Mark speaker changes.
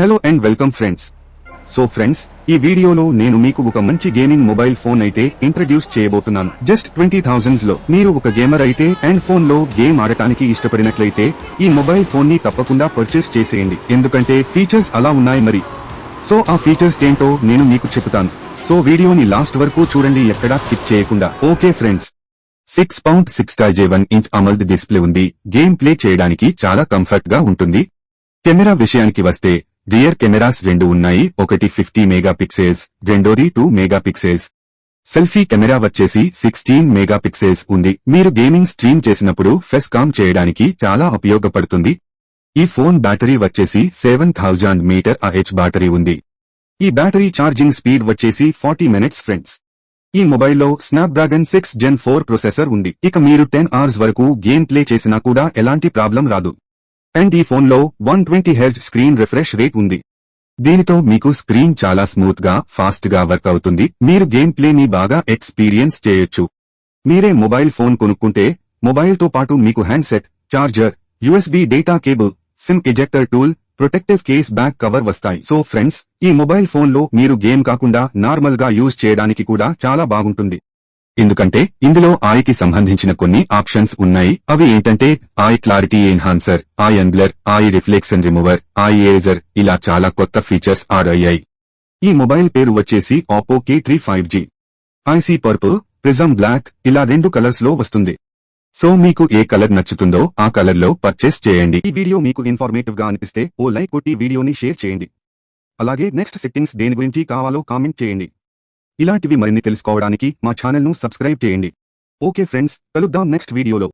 Speaker 1: Hello and welcome friends so friends ఈ వీడియోలో నేను మీకు ఒక మంచి గేమింగ్ మొబైల్ ఫోన్ అయితే ఇంట్రడ్యూస్ చేయబోతున్నాను. జస్ట్ ట్వంటీ థౌసండ్స్లో మీరు ఒక గేమర్ అయితే అండ్ ఫోన్లో గేమ్ ఆడటానికి ఇష్టపడినట్లయితే ఈ మొబైల్ ఫోన్ని తప్పకుండా పర్చేస్ చేసేయండి. ఎందుకంటే ఫీచర్స్ అలా ఉన్నాయి మరి. సో ఆ ఫీచర్స్ ఏంటో నేను మీకు చెప్తాను సో వీడియోని లాస్ట్ వరకు చూడండి ఎక్కడా స్కిప్ చేయకుండా. Okay friends six point six టాజే one inch AMOLED display ఉంది. గేమ్ ప్లే చేయడానికి చాలా కంఫర్ట్గా ఉంటుంది. కెమెరా విషయానికి వస్తే రియర్ కెమెరాస్ రెండు ఉన్నాయి. ఒకటి ఫిఫ్టీ మెగా పిక్సెల్స్ రెండోది two mega pixels selfie camera వచ్చేసి సిక్స్టీన్ మెగా పిక్సెల్స్ ఉంది. మీరు గేమింగ్ స్ట్రీమ్ చేసినప్పుడు ఫెస్ కామ్ చేయడానికి చాలా ఉపయోగపడుతుంది. ఈ ఫోన్ బ్యాటరీ వచ్చేసి సెవెన్ థౌజండ్ మీటర్ అహెచ్ బ్యాటరీ ఉంది. ఈ బ్యాటరీ ఛార్జింగ్ స్పీడ్ వచ్చేసి ఫార్టీ మినిట్స్ ఫ్రెండ్స్ ఈ మొబైల్లో Snapdragon six gen four processor ఉంది. ఇక మీరు టెన్ అవర్స్ వరకు గేమ్ ప్లే చేసినా కూడా ఎలాంటి ప్రాబ్లం రాదు. అండ్ ఈ ఫోన్లో one twenty hertz screen refresh rate ఉంది. దీనితో మీకు స్క్రీన్ చాలా స్మూత్గా ఫాస్ట్గా వర్క్ అవుతుంది. మీరు గేమ్ ప్లేని బాగా ఎక్స్పీరియన్స్ చేయొచ్చు. మీరే మొబైల్ ఫోన్ కొనుక్కుంటే మొబైల్తో పాటు మీకు handset charger USB data cable SIM ejector tool protective case back cover వస్తాయి. సో ఫ్రెండ్స్ ఈ మొబైల్ ఫోన్లో మీరు గేమ్ కాకుండా నార్మల్గా యూజ్ చేయడానికి కూడా చాలా బాగుంటుంది. ఎందుకంటే ఇందులో ఆయకి సంబంధించిన కొన్ని ఆప్షన్స్ ఉన్నాయి. అవి ఏంటంటే AI clarity enhancer AI unblur AI reflection remover AI ager ఇలా చాలా కొత్త ఫీచర్స్ ఆడ్ అయ్యాయి. ఈ మొబైల్ పేరు వచ్చేసి Oppo K three five G icy purple prism black ఇలా రెండు కలర్స్లో వస్తుంది. సో మీకు ఏ కలర్ నచ్చుతుందో ఆ కలర్లో పర్చేస్ చేయండి. ఈ వీడియో మీకు ఇన్ఫర్మేటివ్గా అనిపిస్తే ఓ లైక్ కొట్టి వీడియోని షేర్ చేయండి. అలాగే నెక్స్ట్ సెట్టింగ్స్ దేని గురించి కావాలో కామెంట్ చేయండి. ఇలాంటివి మరిన్ని తెలుసుకోవడానికి మా ఛానల్ను సబ్స్క్రైబ్ చేయండి. ఓకే ఫ్రెండ్స్ కలుద్దాం నెక్స్ట్ వీడియోలో.